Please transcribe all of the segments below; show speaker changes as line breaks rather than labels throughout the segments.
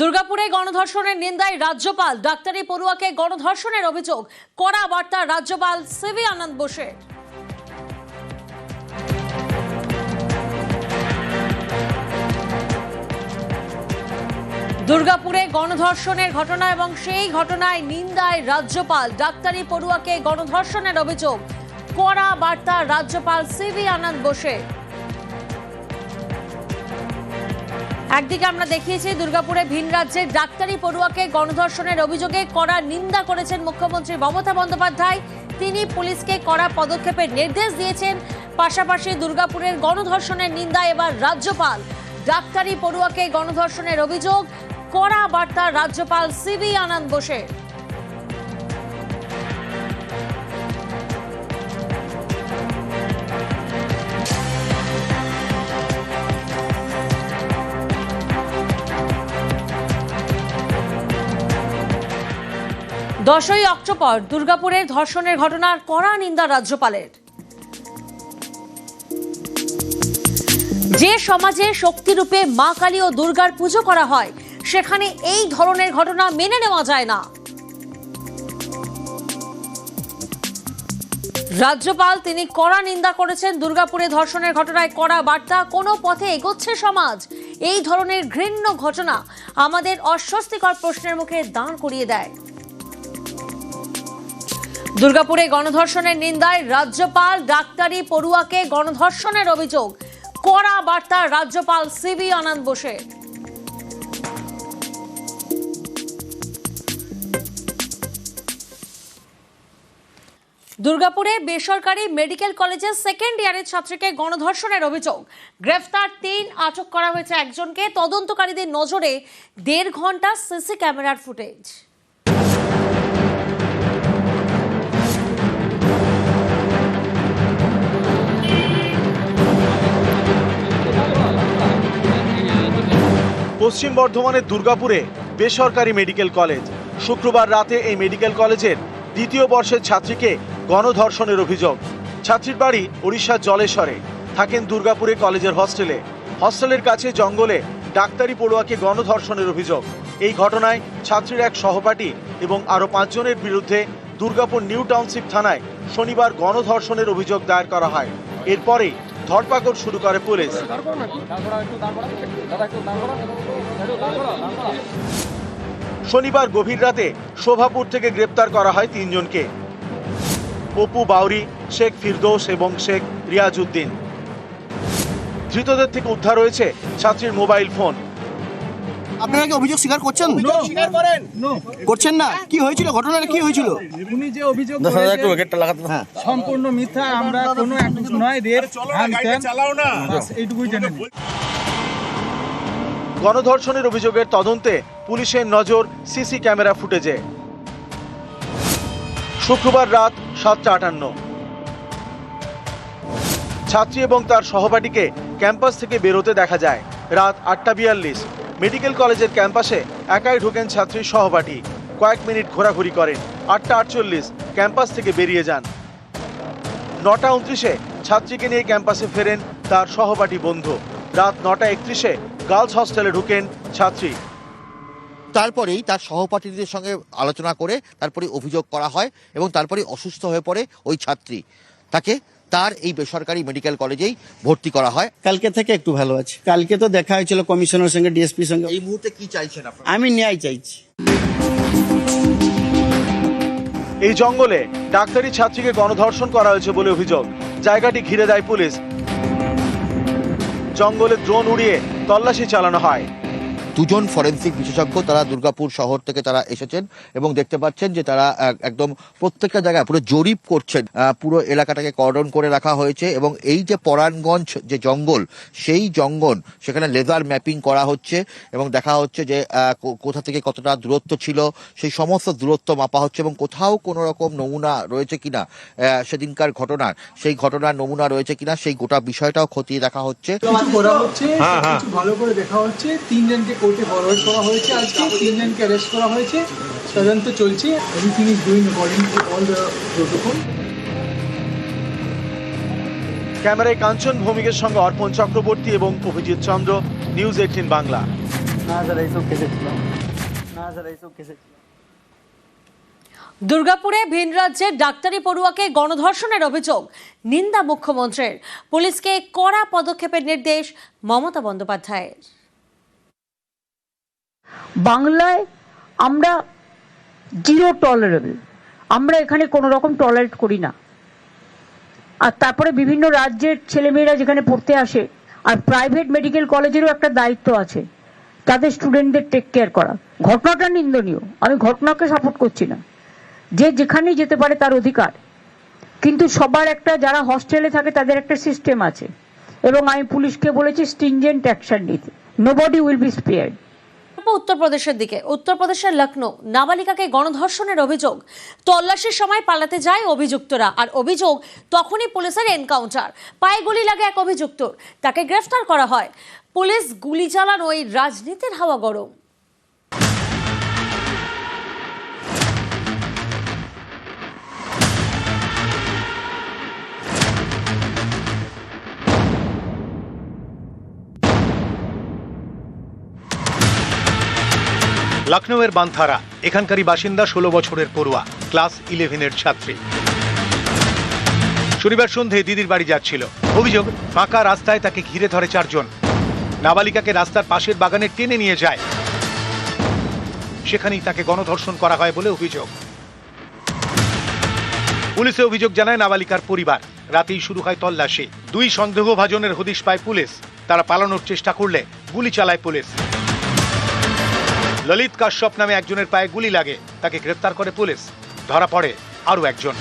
দুর্গাপুরে গণধর্ষণের নিন্দায় রাজ্যপাল ডাক্তারি পড়ুয়াকে গণধর্ষণের অভিযোগ। কড়া বার্তা রাজ্যপাল সিভি আনন্দ বোসের। দুর্গাপুরে গণধর্ষণের ঘটনা এবং সেই ঘটনায় নিন্দায় রাজ্যপাল ডাক্তারি পড়ুয়াকে গণধর্ষণের অভিযোগ। কড়া বার্তা রাজ্যপাল সিভি আনন্দ বোসের। একদিকে আমরা দেখিয়েছি দুর্গাপুরে ভিন রাজ্যের ডাক্তারি পড়ুয়াকে গণধর্ষণের অভিযোগে কড়া নিন্দা করেছেন মুখ্যমন্ত্রী মমতা বন্দ্যোপাধ্যায়। তিনি পুলিশকে কড়া পদক্ষেপের নির্দেশ দিয়েছেন। পাশাপাশি দুর্গাপুরের গণধর্ষণের নিন্দা এবার রাজ্যপাল। ডাক্তারি পড়ুয়াকে গণধর্ষণের অভিযোগ, কড়া বার্তা রাজ্যপাল সিবি আনন্দ বোসের। দশই অক্টোবর দুর্গাপুরের ধর্ষণের ঘটনার কড়া নিন্দা রাজ্যপালের। যে সমাজে শক্তিরূপে মা কালী ও দুর্গার পুজো করা হয়, সেখানে এই ধরনের ঘটনা মেনে নেওয়া যায় না। রাজ্যপাল তিনি কড়া নিন্দা করেছেন দুর্গাপুরে ধর্ষণের ঘটনায় কড়া বার্তা, কোনো পথে এগোচ্ছে সমাজ। এই ধরনের ঘৃণ্য ঘটনা আমাদের অস্বস্তিকর প্রশ্নের মুখে দাঁড় করিয়ে দেয়। দুর্গাপুরে গণধর্ষণের নিন্দায় রাজ্যপাল ডাক্তারি পড়ুয়াকে গণধর্ষণের অভিযোগ। কড়া বার্তা রাজ্যপাল সিবি আনন্দ বোসে দুর্গাপুরে বেসরকারি মেডিকেল কলেজের সেকেন্ড ইয়ারের ছাত্রীকে গণধর্ষণের অভিযোগ। গ্রেফতার তিন, আটক করা হয়েছে একজনকে। তদন্তকারীদের নজরে দেড় ঘণ্টা সিসি ক্যামেরার ফুটেজ।
পশ্চিম বর্ধমানের দুর্গাপুরে বেসরকারি মেডিকেল কলেজ। শুক্রবার রাতে এই মেডিকেল কলেজের দ্বিতীয় বর্ষের ছাত্রীকে গণধর্ষণের অভিযোগ। ছাত্রীর বাড়ি ওড়িশার জলেশ্বরে। থাকেন দুর্গাপুরে কলেজের হস্টেলে। হস্টেলের কাছে জঙ্গলে ডাক্তারি পড়ুয়াকে গণধর্ষণের অভিযোগ। এই ঘটনায় ছাত্রীর এক সহপাঠী এবং আরও পাঁচজনের বিরুদ্ধে দুর্গাপুর নিউ টাউনশিপ থানায় শনিবার গণধর্ষণের অভিযোগ দায়ের করা হয়। এরপরেই ধরপাকড় শুরু করে পুলিশ। শনিবার গভীর রাতে শোভাপুর থেকে গ্রেপ্তার করা হয় তিনজনকে। অপু বাউরি, শেখ ফিরদৌস এবং শেখ রিয়াজ উদ্দিন ধৃতদের থেকে উদ্ধার হয়েছে ছাত্রীর মোবাইল ফোন।
আপনারা কি অভিযোগ স্বীকার করছেন? করছেন না? কি হয়েছিল? ঘটনাটা কি হয়েছিল?
উনি যে অভিযোগ সম্পূর্ণ মিথ্যা আমরা কোনো নয় রেট হ্যান ত্যান বাস এইটুকুই জেনে
গণধর্ষণের অভিযোগের তদন্তে পুলিশের নজর সিসি ক্যামেরা ফুটেজে। শুক্রবার রাত সাতটা আটান্ন। ছাত্রী এবং তার সহপাঠীকে ক্যাম্পাস থেকে বেরোতে দেখা যায়। রাত আটটা বিয়াল্লিশ। মেডিকেল কলেজের ক্যাম্পাসে একাই ঢোকেন ছাত্রীর সহপাঠী। কয়েক মিনিট ঘোরাঘুরি করেন। আটটা আটচল্লিশ, ক্যাম্পাস থেকে বেরিয়ে যান। নটা উনত্রিশে ছাত্রীকে নিয়ে ক্যাম্পাসে ফেরেন তার সহপাঠী বন্ধু। রাত নটা একত্রিশে গার্লস হস্টেলে ঢুকেন ছাত্রী।
তারপরেই তার সহপাঠীদের সঙ্গে আলোচনা করে তারপরে অভিযোগ করা হয় এবং তারপরে অসুস্থ হয়ে পড়ে ওই ছাত্রী। তাকে তার এই বেসরকারি মেডিকেল কলেজেই ভর্তি করা হয়।
কালকে থেকে একটু ভালো আছে। কালকে তো দেখা হয়েছিল কমিশনার সঙ্গে ডিএসপির সঙ্গে।
এই মুহূর্তে কি চাইছেন আপনারা?
আমি ন্যায় চাইছি।
এই জঙ্গলে ডাক্তারি ছাত্রীকে গণধর্ষণ করা হয়েছে বলে অভিযোগ। জায়গাটি ঘিরে দেয় পুলিশ। জঙ্গলে ড্রোন উড়িয়ে তল্লাশি চালানো হয়।
দুজন ফরেন্সিক বিশেষজ্ঞ তারা দুর্গাপুর শহর থেকে তারা এসেছেন এবং দেখতে পাচ্ছেন যে তারা একদম প্রত্যেকটা জায়গায় পুরো জরিপ করছেন। আহ, পুরো এলাকাটাকে কর্ডন করে রাখা হয়েছে এবং এই যে পরাণগঞ্জ যে জঙ্গল সেই জঙ্গল সেখানে লেজার ম্যাপিং করা হচ্ছে এবং দেখা হচ্ছে যে কো- কোথা থেকে কতটা দূরত্ব ছিল সেই সমস্ত দূরত্ব মাপা হচ্ছে এবং কোথাও কোনো রকম নমুনা রয়েছে কিনা সেদিনকার ঘটনার। সেই ঘটনার নমুনা রয়েছে কিনা সেই গোটা বিষয়টাও খতিয়ে দেখা হচ্ছে।
কিছু করা ভালো করে দেখা হচ্ছে। তিনজনকে কোর্টে ফরওয়ার্ড করা হয়েছে। আজকে তিনজনকে অ্যারেস্ট করা হয়েছে। তদন্ত চলছে। Everything is doing according to all the protocol
ক্যামেরায় কাঞ্চন ভৌমিকের সঙ্গে অর্পণ চক্রবর্তী এবং অভিজিৎ চন্দ্র নিউজ এইটিন বাংলা।
না স্যার এইসব কেসে ছিলাম না স্যার এইসব কেসে
দুর্গাপুরে ভিন রাজ্যের ডাক্তারি পড়ুয়াকে গণধর্ষণের অভিযোগ নিন্দা মুখ্যমন্ত্রীর। পুলিশকে কড়া পদক্ষেপের নির্দেশ মমতা বন্দ্যোপাধ্যায়ের।
বাংলায় আমরা জিরো টলারেবল আমরা এখানে কোনো রকম টলারেট করি না। আর তারপরে বিভিন্ন রাজ্যের ছেলেমেয়েরা যেখানে পড়তে আসে, আর প্রাইভেট মেডিকেল কলেজেরও একটা দায়িত্ব আছে, তাদের স্টুডেন্টদের টেক কেয়ার করা। ঘটনাটা নিন্দনীয়। আমি ঘটনাকে সাপোর্ট করছি না। যে যেখানেই যেতে পারে তার অধিকার। কিন্তু সবার একটা, যারা হস্টেলে থাকে তাদের একটা সিস্টেম আছে। এবং আমি পুলিশকে বলেছি স্টিনজেন্ট অ্যাকশন নিতে। নোবডি উইল বি স্পেয়ার্ড
উত্তরপ্রদেশের দিকে। উত্তরপ্রদেশের লখনৌ নাবালিকাকে গণধর্ষণের অভিযোগ। তল্লাশির সময় পালাতে যায় অভিযুক্তরা। আর অভিযোগ, তখনই পুলিশের এনকাউন্টার। পায়ে গুলি লাগে এক অভিযুক্তর। তাকে গ্রেফতার করা হয়। পুলিশ গুলি চালানো চালানোয় রাজনীতির হাওয়া গরম।
লখনৌয়ের বান্থারা, এখানকারই বাসিন্দা, ষোলো বছরের পড়ুয়া, ক্লাস ইলেভেনের ছাত্রী। শনিবার সন্ধে দিদির বাড়ি যাচ্ছিল। অভিযোগ, ফাঁকা রাস্তায় তাকে ঘিরে ধরে চারজন। নাবালিকাকে রাস্তার পাশের বাগানে টেনে নিয়ে যায়। সেখানেই তাকে গণধর্ষণ করা হয় বলে অভিযোগ। পুলিশে অভিযোগ জানায় নাবালিকার পরিবার। রাতেই শুরু হয় তল্লাশি। দুই সন্দেহভাজনের হদিশ পায় পুলিশ। তারা পালানোর চেষ্টা করলে গুলি চালায় পুলিশ। ললিত কাশ্যপ নামে একজনের পায়ে গুলি লাগে তাকে গ্রেফতার করে পুলিশ ধরা পড়ে আরও একজন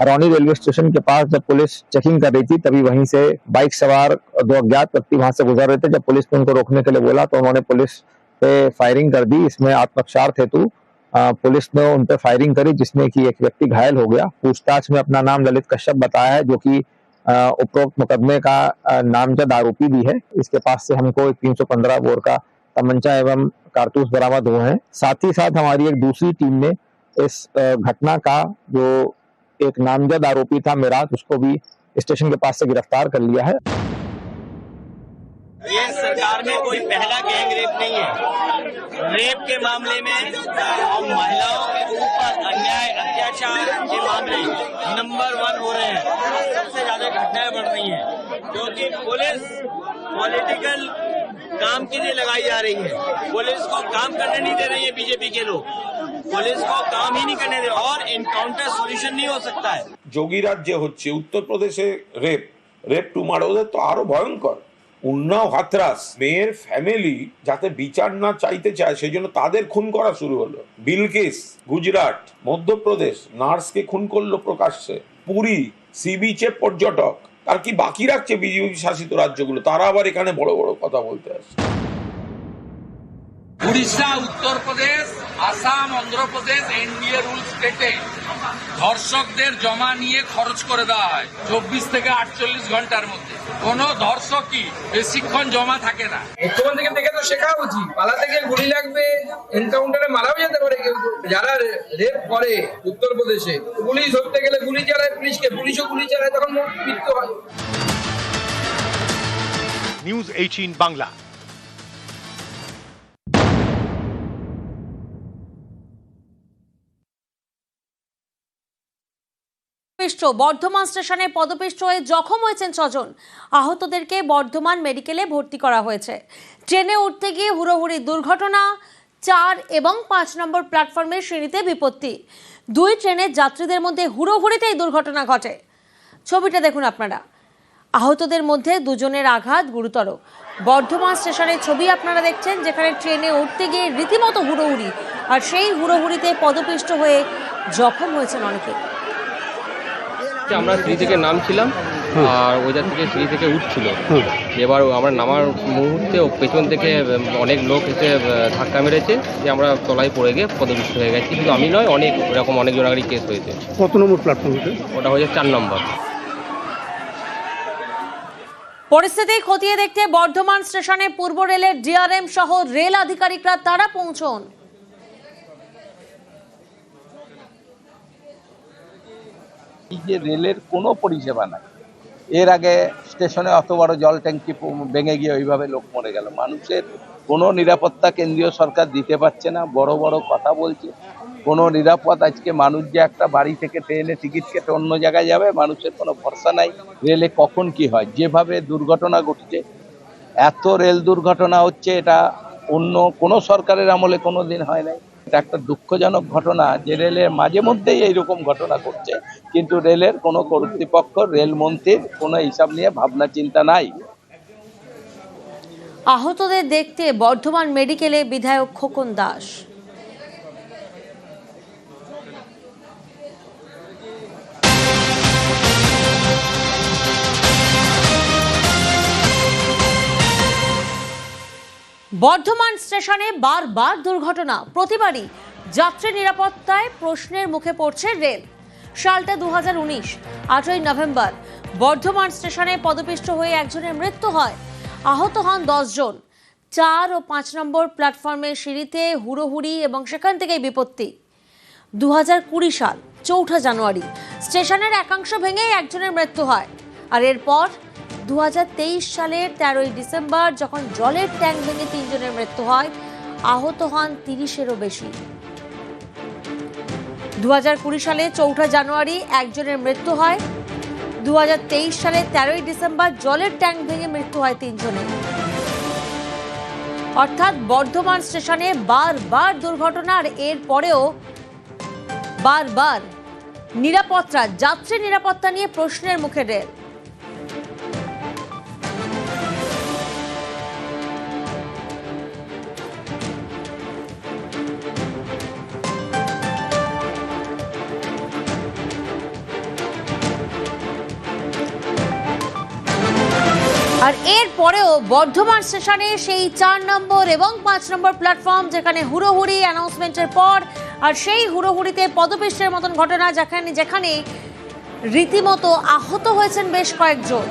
हरौनी रेलवे स्टेशन के पास जब पुलिस चेकिंग कर रही थी तभी वहीं से बाइक सवार दो अज्ञात व्यक्ति वहां से गुजर रहे थे जब पुलिस ने उनको रोकने के लिए बोला तो उन्होंने पुलिस पे फायरिंग कर दी इसमें आत्मरक्षार्थ हेतु अ, पुलिस ने उन पे फायरिंग करी जिसमें कि एक व्यक्ति घायल हो गया पूछताछ में अपना नाम ललित कश्यप बताया है जो कि अ, उपरोक्त मुकदमे का नामजद आरोपी भी है। इसके पास से हमको एक तीन सौ पंद्रह बोर का तमंचा एवं कारतूस बरामद हुए हैं। साथ ही साथ हमारी एक दूसरी टीम ने इस घटना का जो एक नामजद आरोपी था, मिराज, उसको भी स्टेशन के पास से गिरफ़्तार कर लिया है।
ये सरकार में कोई पहला गैंग रेप नहीं है रेप के मामले में और महिलाओं के ऊपर अन्याय अत्याचार के मामले नंबर वन हो रहे हैं सबसे ज्यादा घटनाएं बढ़ रही हैं क्योंकि पुलिस पॉलिटिकल काम के लिए लगाई जा रही है पुलिस को काम करने नहीं दे रही है बीजेपी के लोग पुलिस को काम ही नहीं करने दे रहे और इनकाउंटर सोल्यूशन नहीं हो सकता है
যোগী রাজ্যে হচ্ছে উত্তরপ্রদেশে রেপ রেপ টু মার ওদের তো আরো ভয়ঙ্কর উন্নাও হাতরাস মেয়ের ফ্যামিলি যাতে বিচার না চাইতে চায় সেই জন্য তাদের খুন করা শুরু হলো। বিলকেস, গুজরাট, মধ্যপ্রদেশ, নার্সকে খুন করল প্রকাশ্যে। পুরী সি বিচে পর্যটক। আর কি বাকি রাখছে বিজেপি শাসিত রাজ্যগুলো? তারা আবার এখানে বড় বড় কথা বলতে আসছে।
উড়িষ্যা উত্তরপ্রদেশ আসাম অন্ধ্রপ্রদেশ এনডিএ রুল স্টেটে ধর্ষকদের জমা নিয়ে খরচ করে দেওয়া হয় চব্বিশ থেকে আটচল্লিশ ঘণ্টার মধ্যে। কোন ধর্ষকই বেশিক্ষণ জমা থাকে না।
মুখ্যমন্ত্রীকে দেখে তো শেখা উচিত। পালাতে গিয়ে গুলি লাগবে এনকাউন্টারে মারাও যেতে পারে কেউ যারা রেপ করে উত্তরপ্রদেশে পুলিশ ধরতে গেলে গুলি চালায় পুলিশকে পুলিশও গুলি চালায় তখন মৃত্যু হয়।
নিউজ এইটিন বাংলা
পদপিষ্ট বর্ধমান স্টেশনে পদপিষ্ট হয়ে জখম হয়েছেন ছজন। আহতদেরকে বর্ধমান মেডিকেলে ভর্তি করা হয়েছে। ট্রেনে উঠতে গিয়ে হুড়োহুড়ি দুর্ঘটনা, চার এবং পাঁচ নম্বর প্ল্যাটফর্মের সিঁড়িতে বিপত্তি। দুই ট্রেনের যাত্রীদের মধ্যে হুড়োহুড়িতে এই দুর্ঘটনা ঘটে। ছবিটা দেখুন আপনারা। আহতদের মধ্যে দুজনের আঘাত গুরুতর। বর্ধমান স্টেশনের ছবি আপনারা দেখছেন, যেখানে ট্রেনে উঠতে গিয়ে রীতিমতো হুড়োহুড়ি। আর সেই হুড়োহুড়িতে পদপিষ্ট হয়ে জখম হয়েছেন অনেকে।
আমরা সিঁড়ি থেকে নামছিলাম আর ওইদার থেকে সিঁড়ি থেকে উঠছিল। এবার আমরা নামার মুহূর্তে ও পেছন থেকে অনেক লোক এসে ধাক্কা মেরেছে যে আমরা তলায় পড়ে গিয়ে পদপিষ্ট হয়ে গেছি। কিন্তু আমি নয় অনেক এরকম অনেক জনাগারি কেস হয়েছে।
কত নম্বর প্ল্যাটফর্ম
ওটা হয়েছে চার নম্বর।
পরিস্থিতি খতিয়ে দেখতে বর্ধমান স্টেশনে পূর্ব রেলের ডিআরএম সহ রেল আধিকারিকরা তারা পৌঁছন।
যে রেলের কোনো পরিষেবা নাই।
এর আগে স্টেশনে অত বড় জল ট্যাঙ্কি ভেঙে গিয়ে ওইভাবে লোক মরে গেল। মানুষের কোনো নিরাপত্তা কেন্দ্রীয় সরকার দিতে পারছে না। বড় বড় কথা বলছে। কোনো নিরাপদ আজকে মানুষ যে একটা বাড়ি থেকে ট্রেনে টিকিট কেটে অন্য জায়গায় যাবে, মানুষের কোনো ভরসা নাই রেলে কখন কি হয়। যেভাবে দুর্ঘটনা ঘটছে, এত রেল দুর্ঘটনা হচ্ছে, এটা অন্য কোনো সরকারের আমলে কোনো দিন হয় নাই। এটা একটা দুঃখজনক ঘটনা যে রেলের মাঝে মধ্যেই এইরকম ঘটনা ঘটছে। কিন্তু রেলের কোনো কর্তৃপক্ষ রেলমন্ত্রীর কোনো হিসাব নিয়ে ভাবনা, চিন্তা নাই।
আহতদের দেখতে বর্ধমান মেডিকেলে বিধায়ক খোকন দাস। বর্ধমান স্টেশনে বারবার দুর্ঘটনা। প্রতিবারই যাত্রী নিরাপত্তায় প্রশ্নের মুখে পড়ছে রেল। সালটা দু হাজার উনিশ নভেম্বর, বর্ধমান স্টেশনে পদপিষ্ট হয়ে একজনের মৃত্যু হয়। আহত হন জন চার ও পাঁচ নম্বর প্ল্যাটফর্মের সিঁড়িতে হুড়োহুড়ি এবং সেখান থেকেই বিপত্তি। দু হাজার কুড়ি সাল, চৌঠা জানুয়ারি, স্টেশনের একাংশ ভেঙে একজনের মৃত্যু হয়। আর এরপর দু হাজার তেইশ সালের তেরোই ডিসেম্বর যখন জলের ট্যাঙ্ক ভেঙে তিনজনের মৃত্যু হয়, আহত হন তিরিশেরও বেশি। দু কুড়ি সালে চৌঠা জানুয়ারি একজনের মৃত্যু হয় দু হাজার তেইশ সালে তেরোই ডিসেম্বর জলের ট্যাঙ্ক ভেঙে মৃত্যু হয় তিনজনের। অর্থাৎ বর্ধমান স্টেশনে বারবার দুর্ঘটনা আর এর পরেও বারবার নিরাপত্তা যাত্রী নিরাপত্তা নিয়ে প্রশ্নের মুখে রেল আর এর পরেও বর্ধমান স্টেশনে সেই চার নম্বর এবং পাঁচ নম্বর প্ল্যাটফর্ম যেখানে হুড়োহুড়ি অ্যানাউন্সমেন্টের পর আর সেই হুড়োহুড়িতে পদপিষ্টের মতন ঘটনা যেখানে যেখানে রীতিমতো আহত হয়েছেন বেশ কয়েকজন।